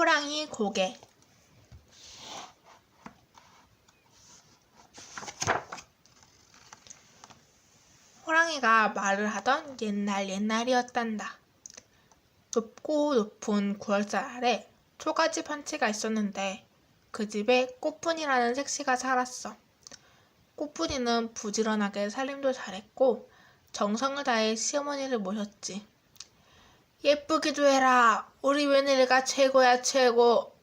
호랑이 고개 호랑이가 말을 하던 옛날 옛날이었단다. 높고 높은 구월살 아래 초가집 한 채가 있었는데 그 집에 꽃분이라는 색시가 살았어. 꽃분이는 부지런하게 살림도 잘했고 정성을 다해 시어머니를 모셨지. 예쁘기도 해라. 우리 며느리가 최고야 최고.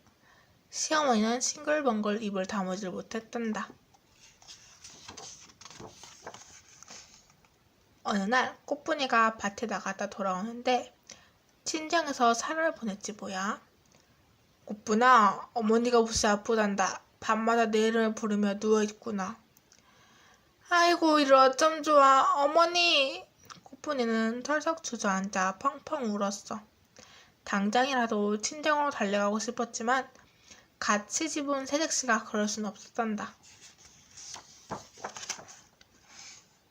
시어머니는 싱글벙글 입을 다무질 못했단다. 어느 날 꽃분이가 밭에 나갔다 돌아오는데 친정에서 사람을 보냈지 뭐야. 꽃분아, 어머니가 무지 아프단다. 밤마다 내 이름을 부르며 누워있구나. 아이고 이리 어쩜 좋아. 어머니. 꽃분이는 털썩 주저앉아 펑펑 울었어. 당장이라도 친정으로 달려가고 싶었지만 같이 집은 새댁씨가 그럴 순 없었단다.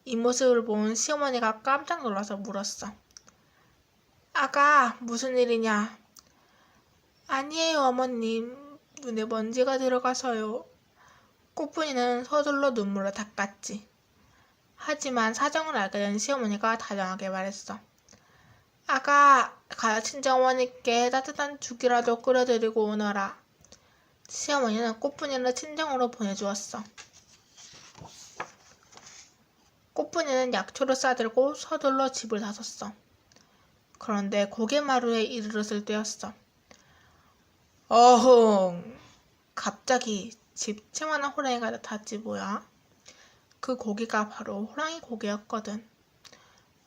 이 모습을 본 시어머니가 깜짝 놀라서 물었어. 아가, 무슨 일이냐? 아니에요, 어머님. 눈에 먼지가 들어가서요. 꽃분이는 서둘러 눈물을 닦았지. 하지만 사정을 알게 된 시어머니가 다정하게 말했어. 아가, 가요 친정어머니께 따뜻한 죽이라도 끓여드리고 오너라. 시어머니는 꽃분이를 친정으로 보내주었어. 꽃분이는 약초를 싸들고 서둘러 집을 나섰어. 그런데 고개마루에 이르렀을 때였어. 어흥! 갑자기 집 채만한 호랑이가 나타났지 뭐야? 그 고기가 바로 호랑이 고기였거든.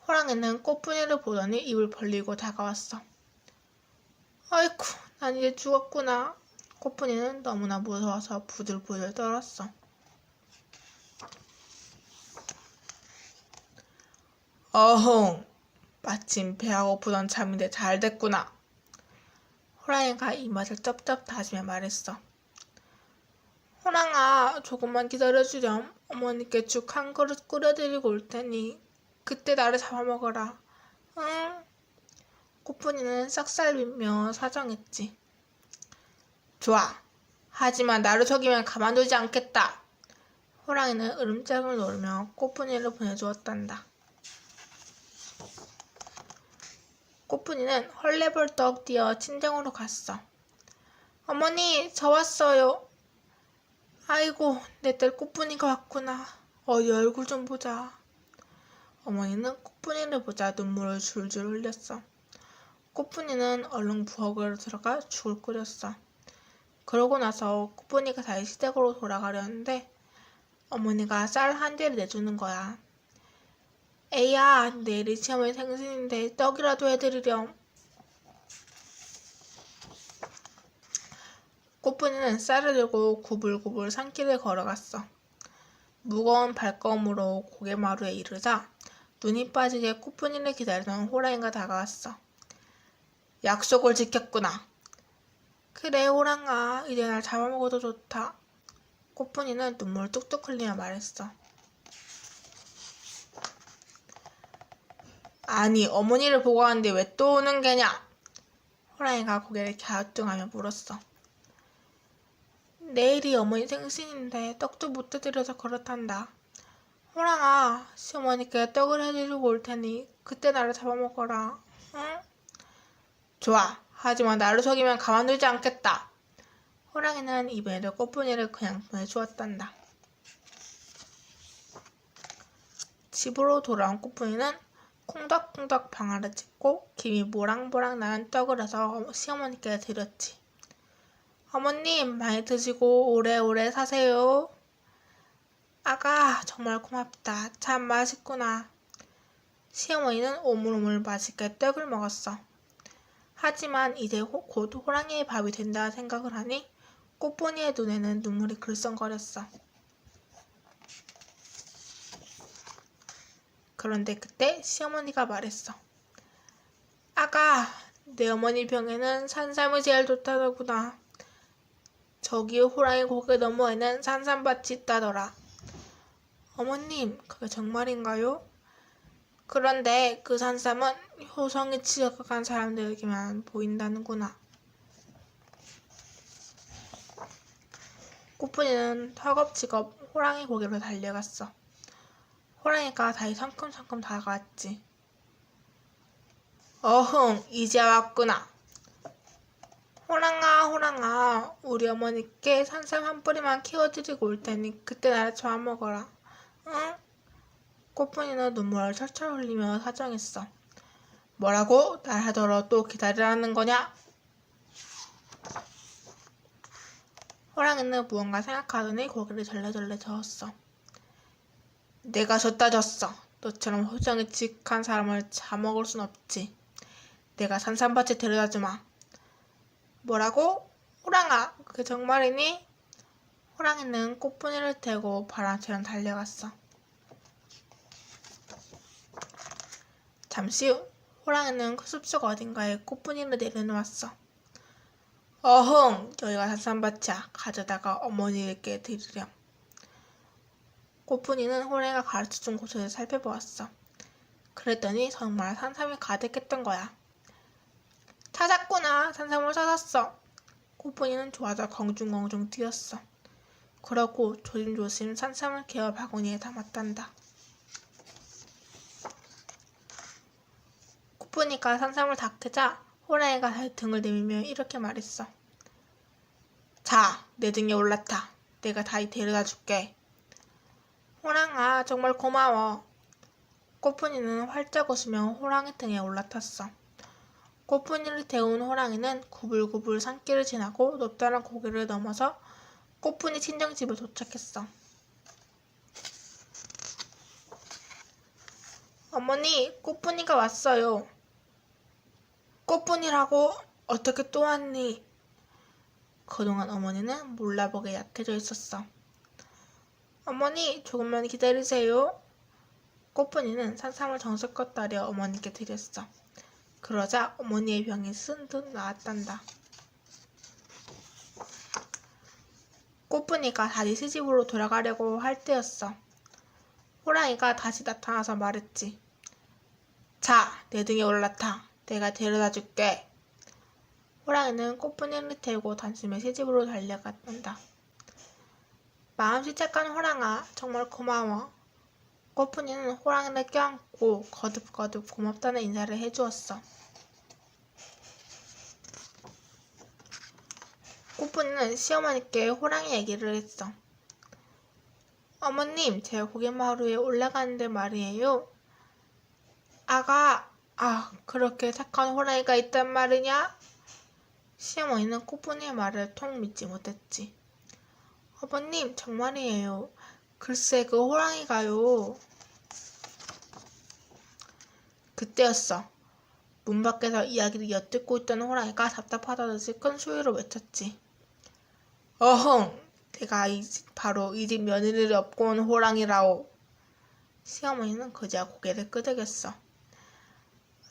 호랑이는 꽃분이를 보더니 입을 벌리고 다가왔어. 아이쿠, 난 이제 죽었구나. 꽃분이는 너무나 무서워서 부들부들 떨었어. 어흥, 마침 배가 고프던 참인데 잘 됐구나. 호랑이가 입맛을 쩝쩝 다시며 말했어. 호랑아, 조금만 기다려주렴. 어머니께 죽 한 그릇 끓여드리고 올 테니 그때 나를 잡아먹어라. 응? 꽃분이는 싹살리며 사정했지. 좋아. 하지만 나를 속이면 가만두지 않겠다. 호랑이는 으름장을 놓으며 꽃분이를 보내주었단다. 꽃분이는 헐레벌떡 뛰어 친정으로 갔어. 어머니, 저 왔어요. 아이고, 내 딸 꽃분이가 왔구나. 어디 얼굴 좀 보자. 어머니는 꽃분이를 보자 눈물을 줄줄 흘렸어. 꽃분이는 얼른 부엌으로 들어가 죽을 끓였어. 그러고 나서 꽃분이가 다시 시댁으로 돌아가려는데 어머니가 쌀 한 대를 내주는 거야. 에이야, 내일이 시어머니 생신인데 떡이라도 해드리렴. 꽃분이는 쌀을 들고 구불구불 산길을 걸어갔어. 무거운 발걸음으로 고개마루에 이르자 눈이 빠지게 꽃분이를 기다리던 호랑이가 다가왔어. 약속을 지켰구나. 그래, 호랑아. 이제 날 잡아먹어도 좋다. 꽃분이는 눈물 뚝뚝 흘리며 말했어. 아니, 어머니를 보고 왔는데 왜 또 오는 게냐? 호랑이가 고개를 갸우뚱하며 물었어. 내일이 어머니 생신인데 떡도 못 해드려서 그렇단다. 호랑아, 시어머니께 떡을 해드리고 올 테니 그때 나를 잡아먹어라. 응? 좋아. 하지만 나를 속이면 가만두지 않겠다. 호랑이는 이번에도 꽃분이를 그냥 보내주었단다. 집으로 돌아온 꽃분이는 콩닥콩닥 방아를 찢고 김이 모락모락 나는 떡을 해서 시어머니께 드렸지. 어머님, 많이 드시고 오래오래 사세요. 아가, 정말 고맙다. 참 맛있구나. 시어머니는 오물오물 맛있게 떡을 먹었어. 하지만 이제 호, 곧 호랑이의 밥이 된다 생각을 하니 꽃보니의 눈에는 눈물이 글썽거렸어. 그런데 그때 시어머니가 말했어. 아가, 내 어머니 병에는 산삼이 제일 좋다더구나. 저기 호랑이 고개 너머에는 산삼밭이 있다더라. 어머님, 그게 정말인가요? 그런데 그 산삼은 효성이 취약한 사람들에게만 보인다는구나. 꽃분이는 헐겁지겁 호랑이 고개로 달려갔어. 호랑이가 다시 성큼성큼 다가왔지. 어흥, 이제 왔구나. 호랑아, 호랑아, 우리 어머니께 산삼 한 뿌리만 키워드리고 올 테니 그때 나를 잡아먹어라. 응? 꽃분이는 눈물을 철철 흘리며 사정했어. 뭐라고? 날 하더러 또 기다리라는 거냐? 호랑이는 무언가 생각하더니 고개를 절레절레 저었어. 내가 졌다 졌어. 너처럼 호정이 직한 사람을 잡아먹을 순 없지. 내가 산삼밭에 데려다 주마. 뭐라고? 호랑아, 그게 정말이니? 호랑이는 꽃분이를 대고 바람처럼 달려갔어. 잠시 후 호랑이는 그 숲속 어딘가에 꽃분이를 내려놓았어. 어흥, 여기가 산삼밭이야. 가져다가 어머니께 드리렴. 꽃분이는 호랑이가 가르쳐준 곳을 살펴보았어. 그랬더니 정말 산삼이 가득했던 거야. 찾았구나. 산삼을 찾았어. 꽃분이는 좋아서 공중공중 뛰었어. 그러고 조심조심 산삼을 개어 바구니에 담았단다. 꽃분이가 산삼을 다 캐자 호랑이가 등을 내밀며 이렇게 말했어. 자, 내 등에 올라타. 내가 다시 데려다 줄게. 호랑아, 정말 고마워. 꽃분이는 활짝 웃으며 호랑이 등에 올라탔어. 꽃분이를 태운 호랑이는 구불구불 산길을 지나고 높다란 고개를 넘어서 꽃분이 친정집에 도착했어. 어머니, 꽃분이가 왔어요. 꽃분이라고 어떻게 또 왔니? 그동안 어머니는 몰라보게 약해져 있었어. 어머니, 조금만 기다리세요. 꽃분이는 산삼을 정성껏 따려 어머니께 드렸어. 그러자 어머니의 병이 쓴듯 나았단다. 꽃분이가 다시 시집으로 돌아가려고 할 때였어. 호랑이가 다시 나타나서 말했지. 자, 내 등에 올라타. 내가 데려다 줄게. 호랑이는 꽃분이를 태우고 단숨에 시집으로 달려갔단다. 마음씨 착한 호랑아, 정말 고마워. 꽃분이는 호랑이를 껴안고 거듭거듭 고맙다는 인사를 해주었어. 꽃분이는 시어머니께 호랑이 얘기를 했어. 어머님, 제가 고갯마루에 올라가는데 말이에요. 아가, 아, 그렇게 착한 호랑이가 있단 말이냐? 시어머니는 꽃분이의 말을 통 믿지 못했지. 아버님, 정말이에요. 글쎄, 그 호랑이가요. 그때였어. 문 밖에서 이야기를 엿듣고 있던 호랑이가 답답하다듯이 큰 소리로 외쳤지. 어흥! 내가 이 집- 바로 이 집 며느리를 업고 온 호랑이라오. 시어머니는 그제야 고개를 끄덕였어.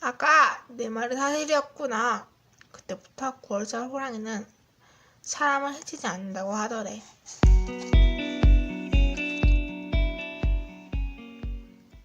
아까 내 말이 사실이었구나. 그때부터 9월달 호랑이는 사람을 해치지 않는다고 하더래.